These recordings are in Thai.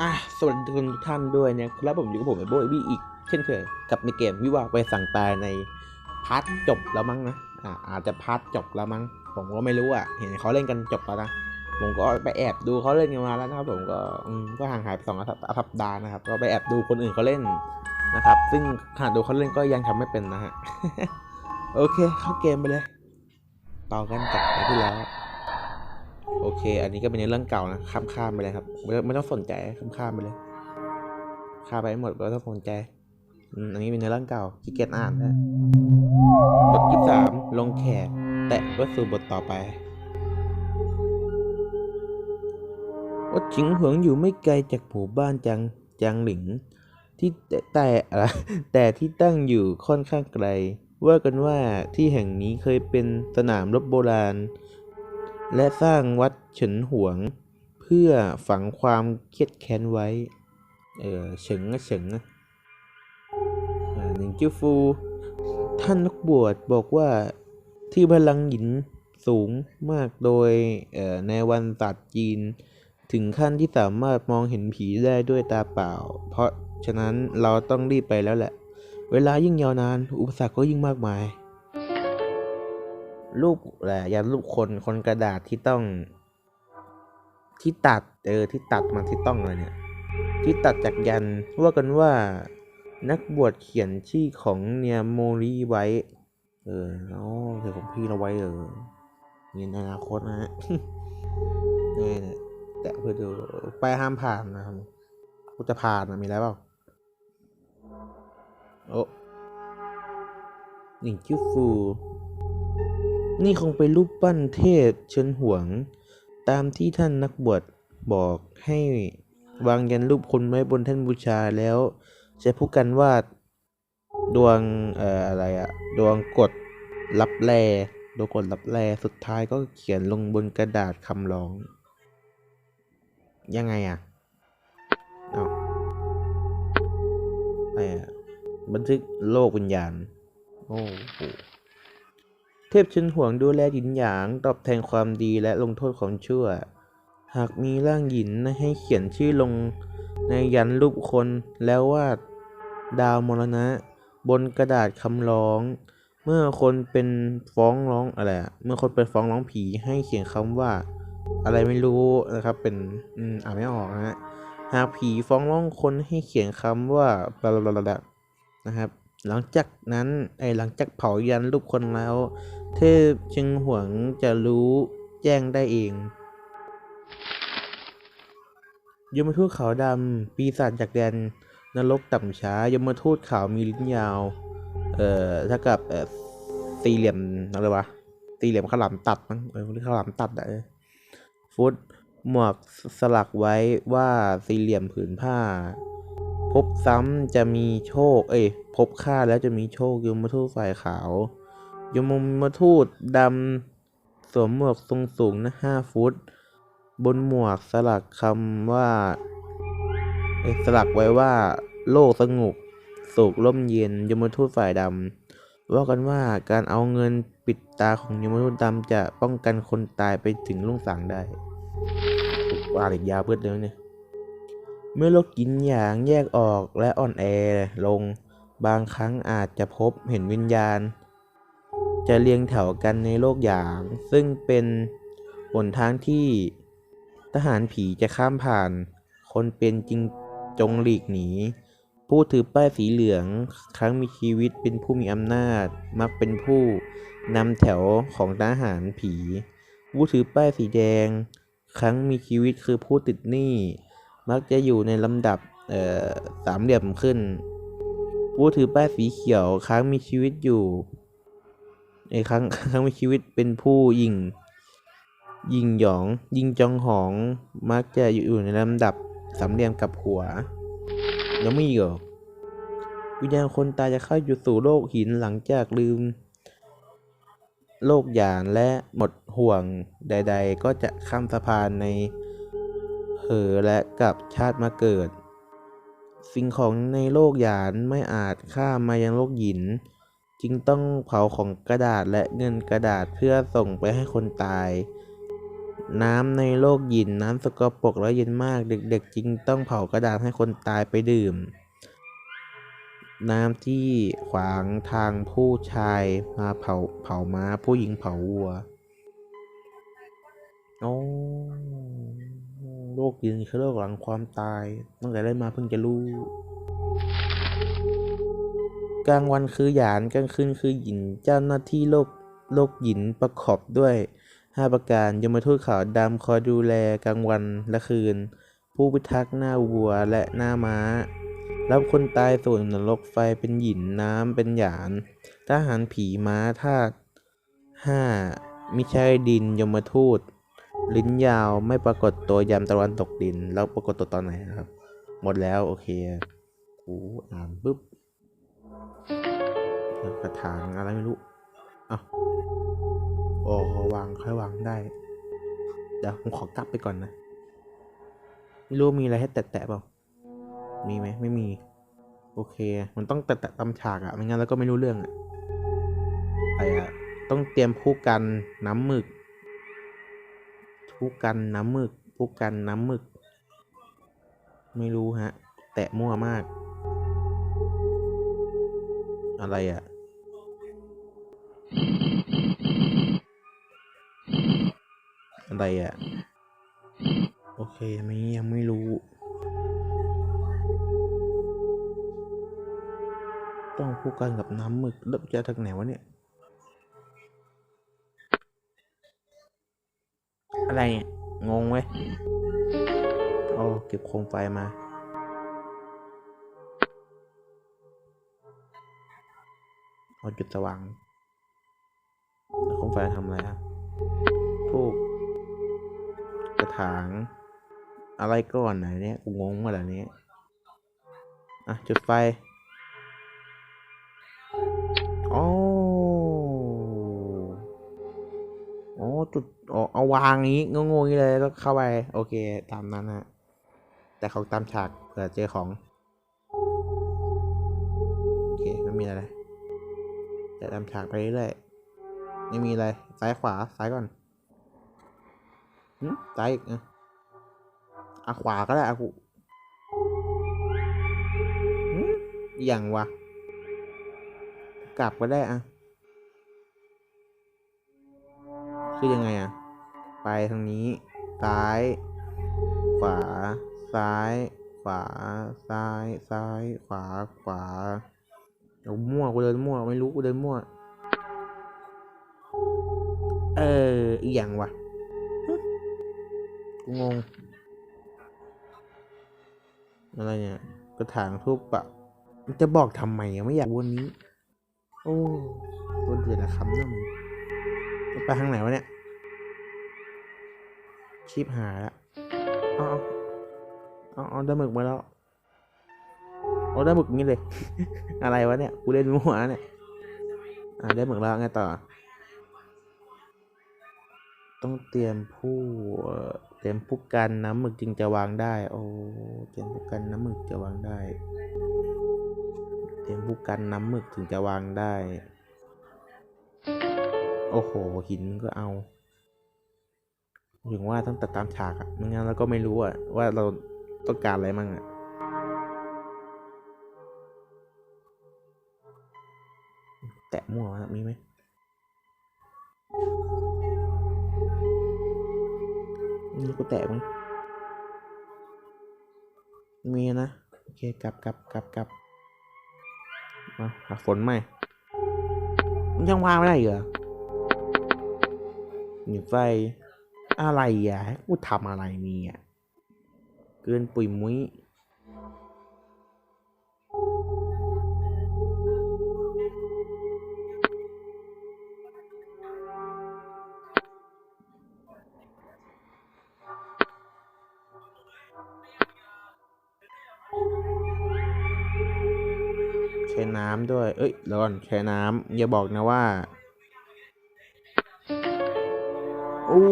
อะสวัสดีทุกท่านด้วยนะครับผมอยู่กับผมไอโบไอบี้อีก เช่นเคยกับในเกมวิวาไปสั่งตายในพาร์ทจบแล้วมั้งนะอ่าอาจจะพาร์ทจบแล้วมั้งผมก็ไม่รู้อะเห็นเขาเล่นกันจบแล้วนะผมก็ไปแอบดูเขาเล่นกันมาแล้วนะครับผมก็อืมก็ห่างหายไปสองอาทิตย์สัปดาห์นะครับก็ไปแอบดูคนอื่นเขาเล่นนะครับ ซึ่งขนาดดูเขาเล่นก็ยังทำไม่เป็นนะฮะโอเคเข้าเกมไปเลยต่อกันจากไปที่แล้ว โอเค อันนี้ก็เป็นเรื่องเก่านะข้ามข้ามไปเลยครับไม่ไม่ต้องสนใจข้ามข้ามไปเลยข้ามไปให้หมดไม่ต้องสนใจอันนี้เป็นเรื่องเก่าขี้เกียจอ่านนะบทที่สามลงแขกแตะก็สู่บทต่อไปวัดชิงหวงอยู่ไม่ไกลจากหมู่บ้านจังจางหลิง ที่แต่แต่อะไรแต่ที่ตั้งอยู่ค่อนข้างไกล ว่ากันว่าที่แห่งนี้เคยเป็นสนามรบโบราณ และสร้างวัดเฉินหวง เพื่อฝังความเครียดแค้นไว้ เออเฉิงอะเฉิงอะหนึ่งจิ้วฟู ท่านนักบวชบอกว่าที่พลังหยินสูงมากโดยในวันศาสตร์จีน ถึงขั้นที่สามารถมองเห็นผีได้ด้วยตาเปล่า เพราะฉะนั้นเราต้องรีบไปแล้วแหละ เวลายิ่งยาวนาน อุปสรรคก็ยิ่งมากมาย รูปแหละยันรูปคนคนกระดาษที่ต้อง ที่ตัดเออที่ตัดมาที่ต้องอะไรเนี่ย ที่ตัดจากยันว่ากันว่านักบวชเขียนชื่อของเนียโมริไว้ เอออ๋อเขียนของพี่เราไว้เออเงินอนาคตนะฮะนี่เนี่ยแต่เพื่อดูไปห้ามผ่านนะครับกูจะผ่านนะมีอะไรเปล่าโอ้หนิงชื่อฟู นี่คงเป็นรูปปั้นเทพเชิญหวง ตามที่ท่านนักบวชบอกให้วางยันรูปคนไว้บนแท่นบูชาแล้วใช้ผู้กันวาดดวงเอ่ออะไรอะดวงกดรับแลดวงกดรับแลสุดท้ายก็เขียนลงบนกระดาษคำร้อง ยังไงอะเอาอะไรอะบันทึกโลกวิญญาณ โอ้โห เทพชินห่วงดูแลหยินหยาง ตอบแทนความดีและลงโทษความชั่ว หากมีร่างหยินให้เขียนชื่อลงในยันรูปคนแล้ววาดดาวมรณะ บนกระดาษคำร้อง เมื่อคนเป็นฟ้องร้องอะไรเมื่อคนเป็นฟ้องร้องผีให้เขียนคำว่า อะไรไม่รู้นะครับ เป็นอืมอ่านไม่ออกนะฮะหากผีฟ้องร้องคนให้เขียนคำว่าบลาบลาบลานะครับ หลังจากนั้นไอ้หลังจากเผายันรูปคนแล้ว เทพเชิงหวงจะรู้แจ้งได้เองยมทูตขาวดำปีศาจจากแดนนรกต่ำช้ายมทูตขาวมีลิ้นยาว เอ่อถ้ากับเอ่อสี่เหลี่ยมอะไรวะสี่เหลี่ยมขลามตัดมั้งเออหรือขลามตัดอะฟุตหมวกสลักไว้ว่าสี่เหลี่ยมผืนผ้า พบซ้ำจะมีโชค เอ้ย พบค่าแล้วจะมีโชคยมทูตฝ่ายขาว ยมมทูตดำสวมหมวกทรงสูงนะห้าฟุต บนหมวกสลักคำว่าสลักไว้ว่า โลกสงบสุขร่มเย็นยมทูตฝ่ายดำว่ากันว่าการเอาเงินปิดตาของยมทูตดำจะป้องกันคนตายไปถึงลุ่งสางได้ว่าอีกยาวเพื่อเลยเนี่ยเมื่อโลกกินหยางแยกออกและอ่อนแอลง บางครั้งอาจจะพบเห็นวิญญาณ จะเรียงแถวกันในโลกหยาง ซึ่งเป็นหนทางที่ทหารผีจะข้ามผ่าน คนเป็นจริงจงหลีกหนี ผู้ถือป้ายสีเหลืองครั้งมีชีวิตเป็นผู้มีอำนาจ มักเป็นผู้นำแถวของทหารผี ผู้ถือป้ายสีแดง ครั้งมีชีวิตคือผู้ติดหนี้ มักจะอยู่ในลำดับเอ่อสามเหลี่ยมขึ้น ผู้ถือป้ายสีเขียวครั้งมีชีวิตอยู่ไอ้ครั้งครั้งมีชีวิตเป็นผู้ยิงยิงหยอง ยิงจองหอง มักจะอยู่ในลำดับสามเหลี่ยมกับหัวยังไม่อีกเหรอวิญญาณคนตายจะเข้าอยู่สู่โลกหินหลังจากลืม โลกหยานและหมดห่วงใด ๆ ก็จะข้ามสะพานในเหอและกลับชาติมาเกิด สิ่งของในโลกหยานไม่อาจข้ามมายังโลกหยิน จึงต้องเผาของกระดาษและเงินกระดาษเพื่อส่งไปให้คนตาย น้ำในโลกหยินน้ำสกปรกและเย็นมากเด็กๆ จึงต้องเผากระดาษให้คนตายไปดื่ม น้ำที่ขวางทางผู้ชายมาเผาเผาม้าผู้หญิงเผาวัว โอ้ โลกยินคือโลกหลังความตาย ตั้งแต่ได้มาเพิ่งจะรู้ กลางวันคือหยานกลางคืนคือหยินเจ้าหน้าที่โลกโลกหยินประกอบด้วยห้าประการยมทูตขาวดำคอยดูแลกลางวันและคืน ผู้พิทักษ์หน้าวัวและหน้าม้า รับคนตายส่วนนรกไฟเป็นหยินน้ำเป็นหยานทหารผีม้าธาตุห้ามิใช่ดินยมทูต ลิ้นยาวไม่ปรากฏตัวยามตะวันตกดิน แล้วปรากฏตัวตอนไหนนะครับ หมดแล้วโอเคโอ้อ่านปุ๊บกระถางอะไรไม่รู้อะโอ้วางค่อยวางได้ เดี๋ยวผมขอกลับไปก่อนนะ ไม่รู้มีอะไรให้แตะๆเปล่า มีไหมไม่มี โอเค มันต้องแตะๆตำฉากอะไม่งั้นแล้วก็ไม่รู้เรื่องอะไรอะต้องเตรียมผู้กันน้ำหมึก ผู้กันน้ำหมึกผู้กันน้ำหมึก ไม่รู้ฮะ แตะมั่วมาก อะไรอะอะไรอะโอเคไม่ยังไม่รู้ ต้องผู้กันกับน้ำหมึกแล้วจะทางไหนวะเนี่ย อะไรเนี่ยงงเว้ยโอ้เก็บโคมไฟมา เอาจุดสว่างโคมไฟทำอะไรอะทูบกระถาง อะไรก่อนไหนเนี่ยงงมาแล้วเนี่ยอะ จุดไฟ จุดเอาวางอย่างงี้งงๆอย่างงี้เลยแล้วเข้าไป โอเค ตามนั้นฮะแต่เขาตามฉากเผื่อเจอของ โอเคไม่มีอะไรแต่ตามฉากไปเรื่อยๆไม่มีอะไร ซ้ายขวาซ้ายก่อนหึซ้ายอีกอะอะขวาก็ได้อะกูหึอย่างวะ กลับก็ได้อะ คือยังไงอะไปทางนี้ ซ้าย ขวา ซ้าย ขวา ซ้าย ซ้าย ขวา ขวาเอามั่วกูเดินมั่วไม่รู้กูเดินมั่ว เอออีหยังวะกูงง อะไรเนี่ยกระถางทูบปะมันจะบอกทำไมอะไม่อยากวันนี้ โอ้วนเดือดละคำนั่นมัน ไปทางไหนวะเนี่ยชีพหายละเอาเอาเอาเอได้หมึกมาแล้วเอาได้หมึกนี้เลย อะไรวะเนี่ย กูเล่นมั่วเนี่ย อ่าได้หมึกแล้วไงต่อ ต้องเตรียมผู้เอ่อเตรียมผู้กันน้ำหมึกจึงจะวางได้ โอ้เตรียมผู้กันน้ำหมึกจะวางได้ เตรียมผู้กันน้ำหมึกถึงจะวางได้ โอ้โห หินก็เอา ถึงว่าต้องตัดตามฉากอะไม่งั้นเราก็ไม่รู้อะว่าเราต้องการอะไรมั่งอะแตะมั่วนะมีไหมมีกูแตะไหมมีนะ โอเค กลับกลับกลับกลับมาหาฝนใหมมันยังวางไม่ได้เหรอ หนีไฟ อะไรอะให้กูทำอะไรมีอะเกินปุ๋ยมุ้ยใช้น้ำด้วย เอ้ยเดี๋ยวก่อนใช้น้ำอย่าบอกนะว่า อ้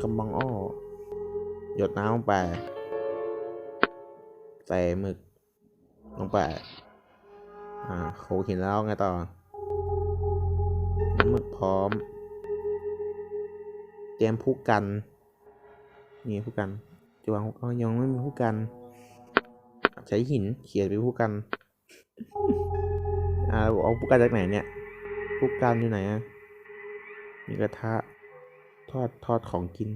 กำบังอ้อ หยดน้ำลงไป ใส่หมึกลงไป อ่าโขกหินแล้วไงต่อน้ำหมึกพร้อมเตรียมผู้กัน นี่ผู้กันจะวางเอยังไม่มีผู้กัน ใช้หินเขียนเป็นผู้กัน อ่าเอาผู้กันจากไหนเนี่ย ผู้กันอยู่ไหนอะมีกระทะ ทอดทอดของกิน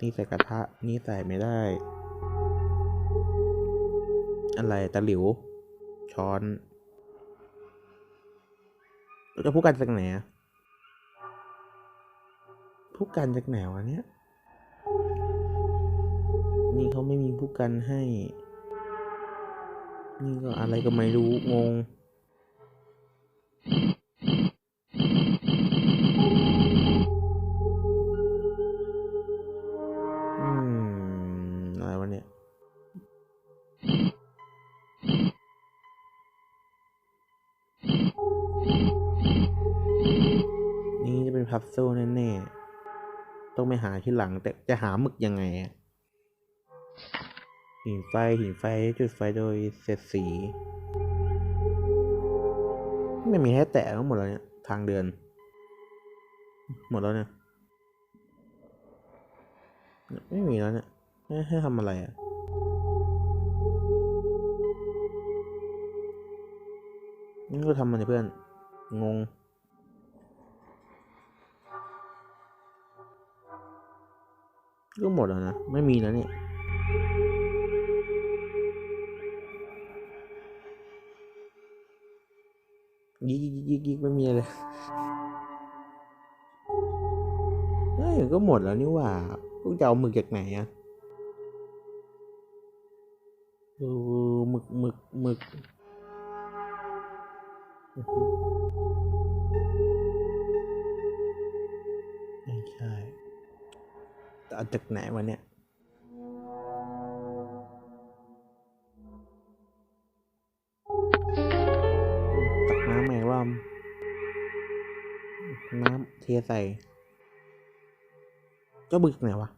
นี่ใส่กระทะ นี่ใส่ไม่ได้ อะไรตะหลิว ช้อนจะผู้กันจากไหนอะผู้กันจากไหนวะเนี่ย นี่เขาไม่มีผู้กันให้ นี่ก็อะไรก็ไม่รู้งง เป็นพับโซ่แน่ๆ ต้องไปหาที่หลังแต่จะหาหมึกยังไง หินไฟหินไฟจุดไฟโดยเศษสี ไม่มีให้แตะก็หมดแล้วเนี่ยทางเดิน หมดแล้วเนี่ย ไม่มีแล้วเนี่ย ให้ให้ทำอะไรอะนี่ก็ทำมันเพื่อน งง ก็หมดแล้วนะ ไม่มีแล้วเนี่ยยิกยิกยิกยิกไม่มีเลยเฮ้ยก็หมดแล้วนี่ว่าพวกจะเอาหมึกจากไหนอะเออหมึกหมึกหมึก เอาจากไหนวะเนี่ยตักน้ำใหม่รอบน้ำเทใส่เจ้าบึกไหนวะ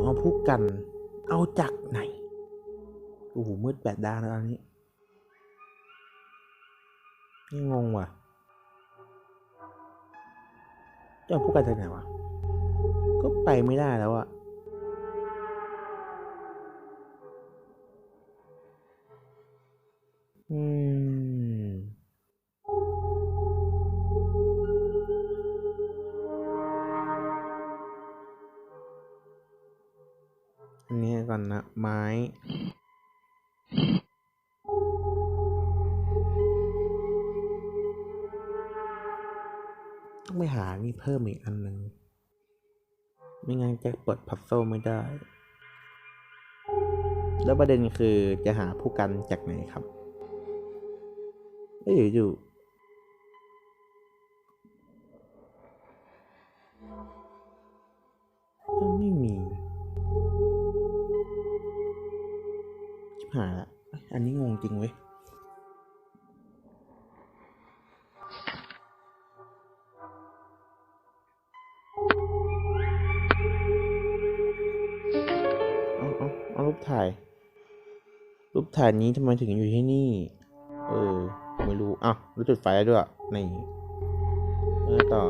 เอาพูดกัน เอาจากไหน โอ้โหมืดแปดด้านแล้วอันนี้นี่งงว่ะ จ้าพูดกันจากไหนวะ ก็ไปไม่ได้แล้วอะอืม อันนี้ก่อนนะ ไม้ ต้องไปหานี่เพิ่มอีกอันหนึ่งไม่งั้นจะเปิดพัซโซไม่ได้ แล้วประเด็นคือจะหาผู้กันจากไหนครับเอ้ยอยู่ก็ไม่มีชิบหายละ อันนี้งงจริงเว้ย ถ่าย รูปถ่ายนี้ทำไมถึงอยู่ที่นี่ เออ ไม่รู้อ้าวรู้จุดไฟได้ด้วยนี่แล้วต่อ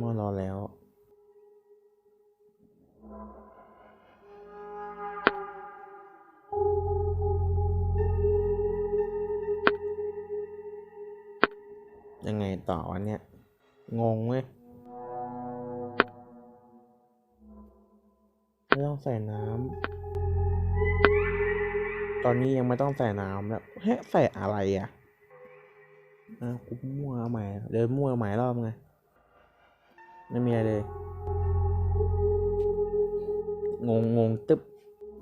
มอรอแล้วยังไงต่อวันเนี้ยงงเว้ย ไม่ต้องใส่น้ำ ตอนนี้ยังไม่ต้องใส่น้ำแล้วให้ใส่อะไรอะอะกูมั่วใหม่ เดินมั่วใหม่รอบไง ไม่มีอะไรเลย งงงงตึ๊บ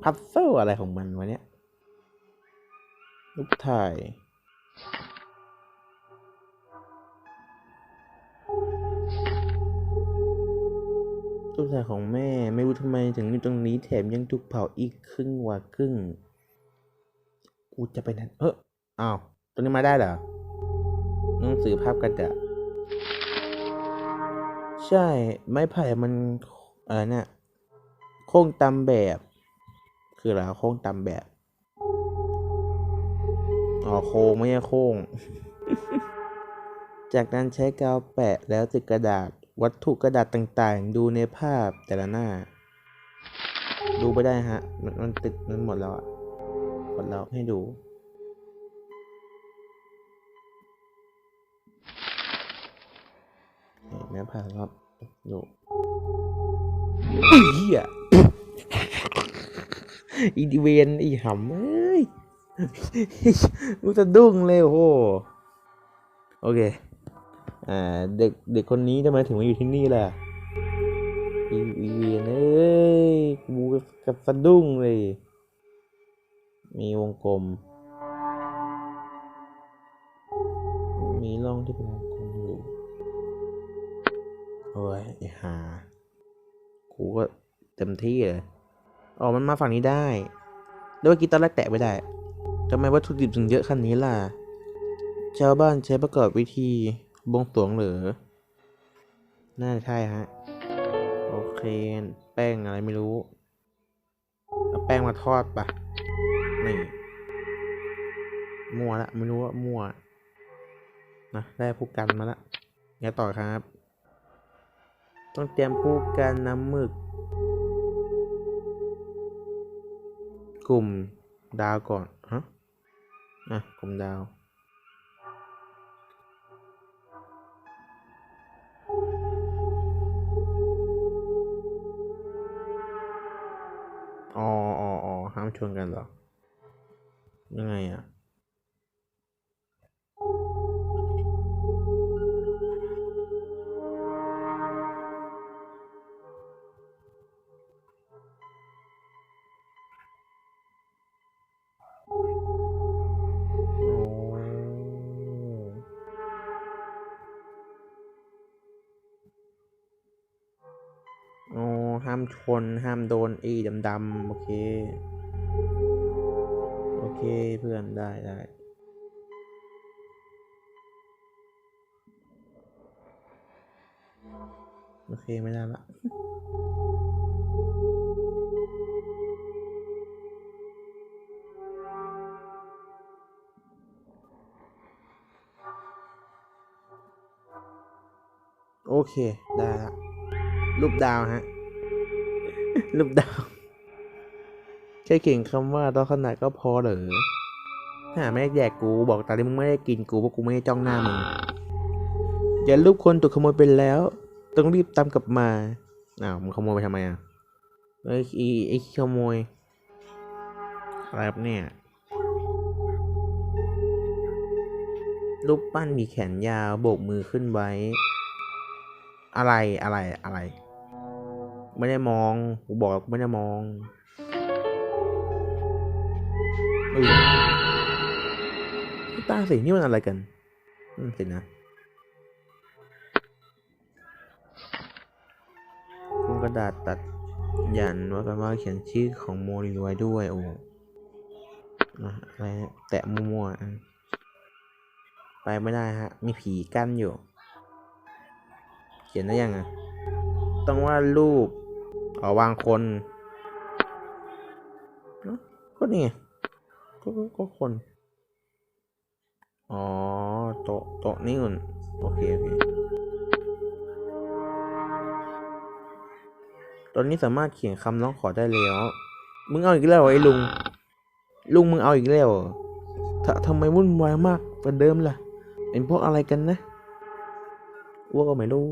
พัซเซิลอะไรของมันวะเนี่ยรูปถ่าย รูปถ่ายของแม่ไม่รู้ทำไมถึงอยู่ตรงนี้แถมยังถูกเผาอีกครึ่งว่าครึ่ง กูจะไปนั้น เอออ้าวตัวนี้มาได้เหรอหนังสือภาพกระดาษใช่ ไม้ไผ่มันอะไรเนี่ยโค้งตามแบบ คืออะไรวะโค้งตามแบบอ๋อโค้งไม่ใช่โค้ง จากนั้นใช้กาวแปะแล้วติดกระดาษ วัตถุกระดาษต่างๆ ดูในภาพแต่ละหน้า ดูไปได้ฮะ มันมันติดมันหมดแล้วอะหมดแล้วให้ดู แม่ผ่านครับดูอีเหี้ยอีดิเวนอีหำเอ้ยกูจะดุ้งเลยโอ้โหโอเค อ่าเด็กเด็กคนนี้ทำไมถึงมาอยู่ที่นี่ล่ะอีอีเวนเอ้ยกูกับสะดุ้งเลย มีวงกลม มีร่องที่เป็นวงกลมอยู่โอ้ยไอ้หากูก็เต็มที่เลยอ๋อมันมาฝั่งนี้ได้แล้วเมื่อกี้ตอนแรกแตะไม่ได้ทำไมวัตถุดิบถึงเยอะขนาดนี้ล่ะ ชาวบ้านใช้ประกอบวิธี บวงสวงหรือ น่าจะใช่ฮะ โอเค แป้งอะไรไม่รู้ เอาแป้งมาทอดปะนี่ มั่วละ ไม่รู้ว่ามั่ว นะ ได้ผู้กันมาละไงต่อครับ ต้องเตรียมผู้กันน้ำหมึก กลุ่มดาวก่อน ฮะ อะ กลุ่มดาว อ๋ออ๋อห้ามชวนกันเหรอ ยังไงอะ ชน ห้ามโดนไอ้ดำๆโอเค โอเคเพื่อนได้ได้โอเค ไม่ได้ละโอเค ได้ละรูปดาวฮะ รูปดาวแค่เขียนคำว่าต้องขนาดก็พอเหรอถ้าไม่ได้แยกกูบอกตอนที่มึงไม่ได้กินกูเพราะกูไม่ได้จ้องหน้ามึงอย่ารูปคนถูกขโมยไปแล้ว ต้องรีบตามกลับมาอ้าวมึงขโมยไปทำไมอะอ้ยไอ้ไอ้ขโมยอะไรบเนี่ยรูปปั้นมีแขนยาวโบกมือขึ้นไว้ อะไรอะไรอะไร ไม่ได้มองกูบอกแล้วกูไม่ได้มองเอ้ยตาสินี่มันอะไรกันอืมสินะกรงกระดาษตัดยันว่ากันว่าเขียนชื่อของโมริไว้ด้วยโอ้อะอะไรเนี่ยแตะมั่วๆอะไปไม่ได้ฮะ มีผีกั้นอยู่ เขียนได้ยังไงต้องวาดรูป เอ๋อวางคนเนอะก็นี่ก็ก็คน อ๋อ โต๊ะโต๊ะนี่อุ่นโอเค โอเค ตอนนี้สามารถเขียนคำร้องขอได้แล้ว มึงเอาอีกแล้วไอ้ลุง ลุงมึงเอาอีกแล้วเหรอทำไมวุ่นวายมากกว่าเดิมล่ะ เป็นพวกอะไรกันนะอ้วกก็ไม่รู้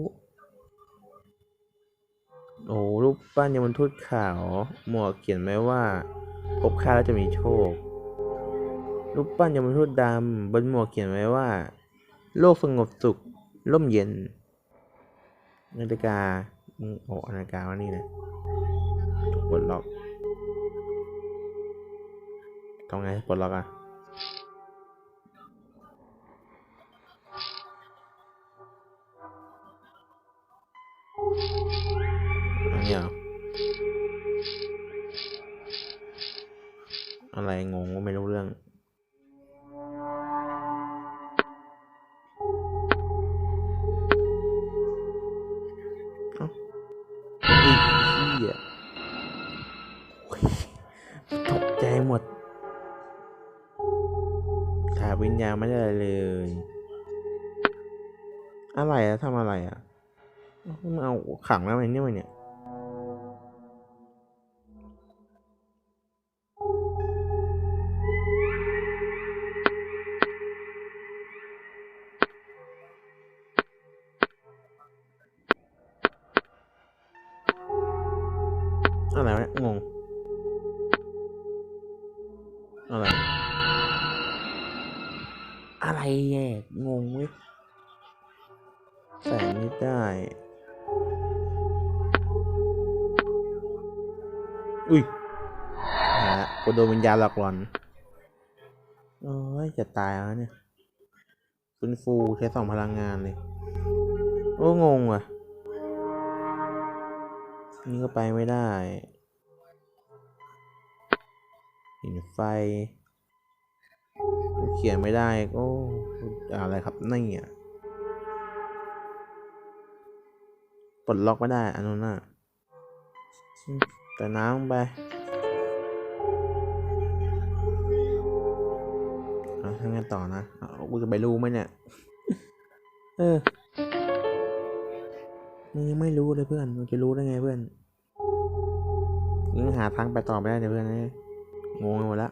โอ้รูปปั้นยมทูตขาว หมวกเขียนไว้ว่าพบค่าแล้วจะมีโชค รูปปั้นยมทูตดำบนหมวกเขียนไว้ว่า โลกสงบสุขร่มเย็น นาฬิกาโอ้นาฬิกาว่านี่นะถูกปลดล็อกทำไงปลดล็อกอะ อันนี้เหรอะไรงงก็ไม่รู้เรื่อง เอ้าเหี้ยโอ้ยตกใจหมดถาญญาณไม่ได้เลย อะไรอะทำอะไรอะมึงเอาขังแล้วไงเนี่ยมันเนี่ย อุ้ยหากูโดนวิญญาณหลอกหลอนโอ้ยจะตายแล้วเนี่ยฟื้นฟูใช้สองพลังงานเลย โอ้งงว่ะ นี่ก็ไปไม่ได้หินไฟ เขียนไม่ได้โอ้อะไรครับนี่อะปลดล็อกไม่ได้อันนั้นน่ะ แต่น้ำไปเอาทำไงต่อนะเอากูจะไปรู้ไหมเนี่ย เออมึงยังไม่รู้เลยเพื่อนมึงจะรู้ได้ไงเพื่อนยังหาทางไปต่อไม่ได้เลยเพื่อนเอ้ยงงหมดละ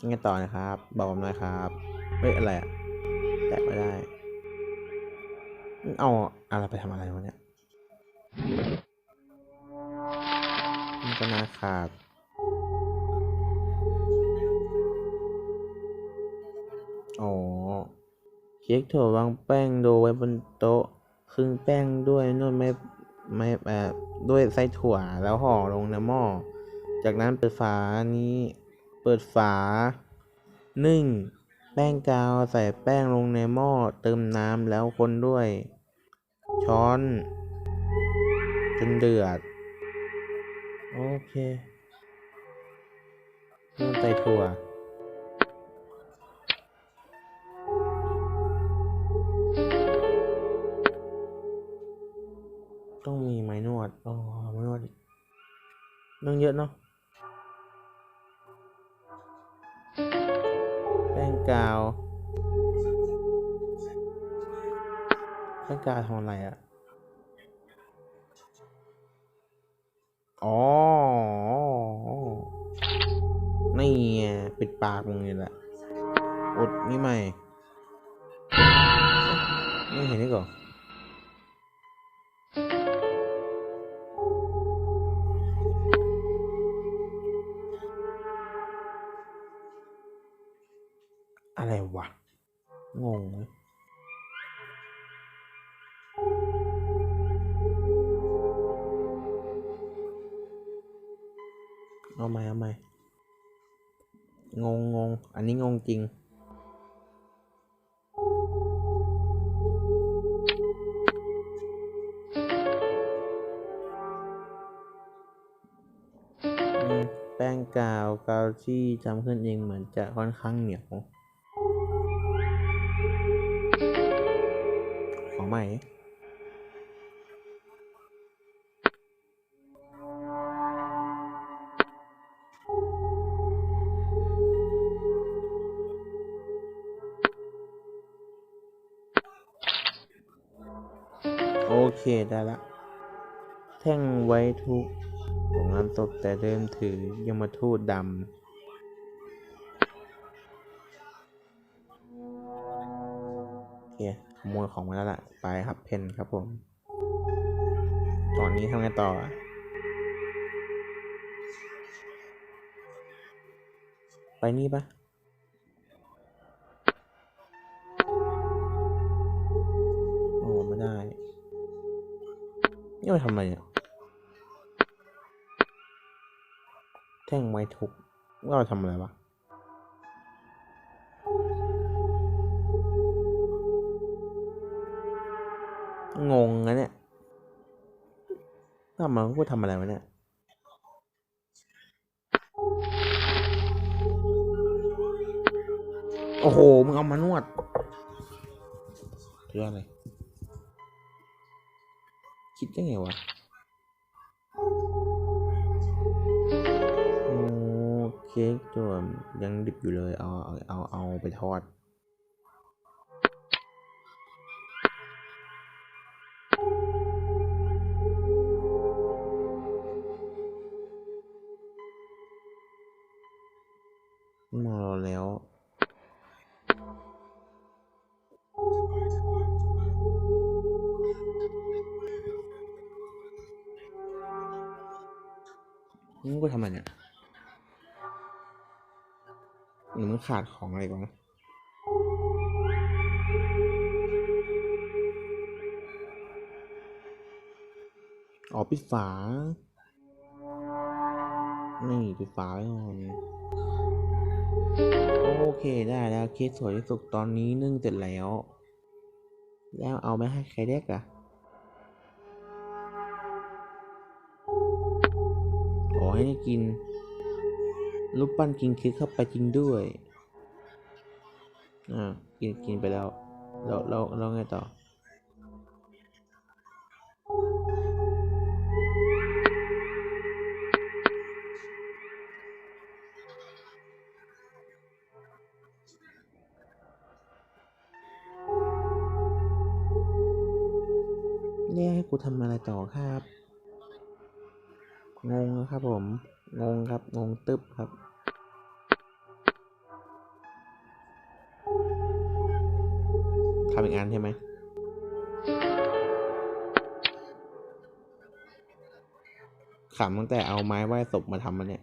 ยังไงต่อนะครับ บอกผมหน่อยครับ เฮ้ย อะไรอะ แตะไม่ได้ เอาอะไรไปทำอะไรวะเนี่ยมันก็น่าขาดอ๋อเค้กถั่ววางแป้งโดไว้บนโต๊ะครึ่งแป้งด้วยนวดไม่ไม่แบบด้วยไส้ถั่วแล้วห่อลงในหม้อ จากนั้นเปิดฝานี้ เปิดฝานึ่ง ป้งกาว ใส่แป้งลงในหม้อเติมน้ำแล้วคนด้วย ช้อน จนเดือด โอเคเริ่มใส่ถั่วต้องมีไม้นวด อ๋อ ไม้นวดเรื่องเยอะเนาะ กาวแป้งกาวทำอะไรอะ่ะอ๋อ นี่ไงปิดปากมึงนี่แหละอดนี่ใหม่ ไม่เห็นนี่ก่อน งงเว้ยเอาใหม่เอาใหม่งงงง อันนี้งงจริง แป้งกาวกาวที่ทำขึ้นเองเหมือนจะค่อนข้างเหนียว ขอใหม่โอเคได้ละ แท่งไว้ทุกของงานศพแต่เดิมถือยมทูตดำโอเค ขโมยของมาแล้วล่ะ ไปครับเพนครับผม ตอนนี้ทำไงต่อ ไปนี่ปะโอ้ไม่ได้ นี่มาทำอะไรเนี่ยแท่งไม้ทุกว่าเราทำอะไรวะ นะเนี่ยทำมาพูดทำอะไรวะเนี่ยโอ้โห มึงเอามานวดเรื่องอะไรคิดได้ไงวะโอเคตัวยังดิบอยู่เลย เอา เอา เอาไปทอด มองเราแล้วมึงก็ทำอะไรเนี่ยหรือมึงขาดของอะไรก่อนอ๋อปิดฝา นี่ปิดฝาไว้ก่อน โอเคได้แล้วเค้กสวยที่สุดตอนนี้นึ่งเสร็จแล้ว แล้วเอาไปให้ใครเด็กอะขอให้ได้กินรูปปั้นกินค้กเข้าไปจริงด้วยอ่ากินกินไปแล้วแล้วแล้วแล้วไงต่อ ทำอะไรต่อครับ งงนะครับผม งงครับ งงตึ๊บครับ ทำอีกอันใช่ไหมขำตั้งแต่เอาไม้ไหว้ศพมาทำมันเนี่ย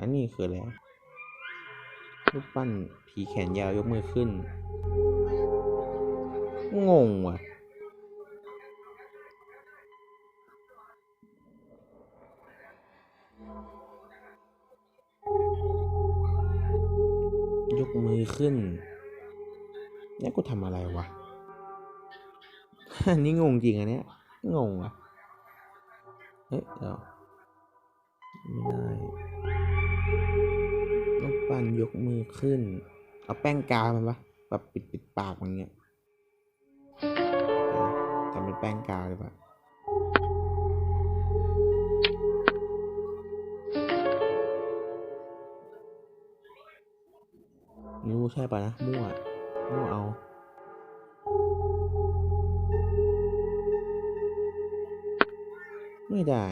อันนี้คืออะไรรูปปั้นผีแขนยาวยกมือขึ้น งงว่ะ ยกมือขึ้นแล้วกูทำอะไรวะนนี้งงจริงอันเนี้ย งงอะ เฮ้ยเดี๋ยวไม่ได้ ปั้นยกมือขึ้น เอาแป้งกาวมันปะแบบปิดปิดปากมันเงี้ยทำเป็นแป้งกาวเลยปะไม่รู้ใช่ปะนะ มั่ว มั่วเอาไม่ได้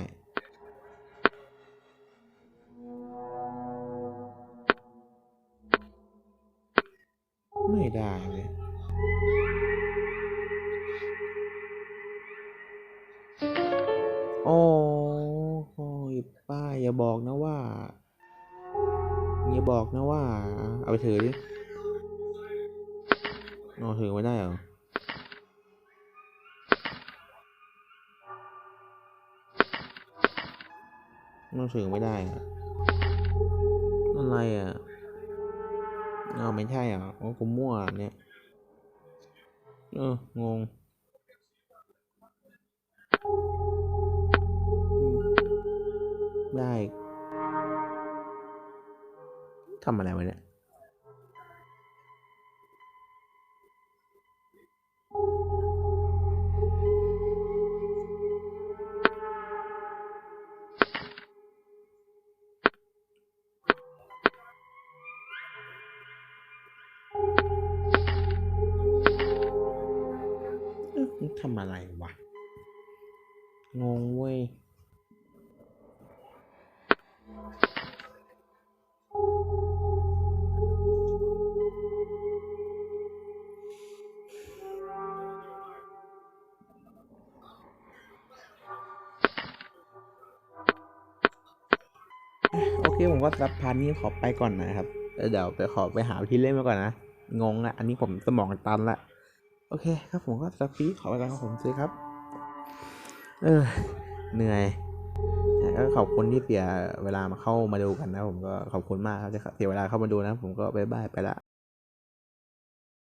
ไม่ได้เลยโอ้โอ้ยป้าอย่าบอกนะว่า อย่าบอกนะว่า เอาไปถือดิเอาถือไม่ได้เหรอมันถือไม่ได้อะอะไรอะ เอาไม่ใช่อะโอ้กูมั่วเนี่ย เอองง โอเคผมก็รับพาร์ทนี้ขอไปก่อนนะครับเดี๋ยวไปขอไปหาที่เล่นมาก่อนนะ งงละอันนี้ผมสมองตันละ โอเคครับผมก็สักฟีขอไปแล้วครับผมซื้อครับ เออ เหนื่อยก็ขอบคุณที่เสียเวลามาเข้ามาดูกันนะ ผมก็ขอบคุณมากครับที่เสียเวลาเข้ามาดูนะ ผมก็บายบายไปละ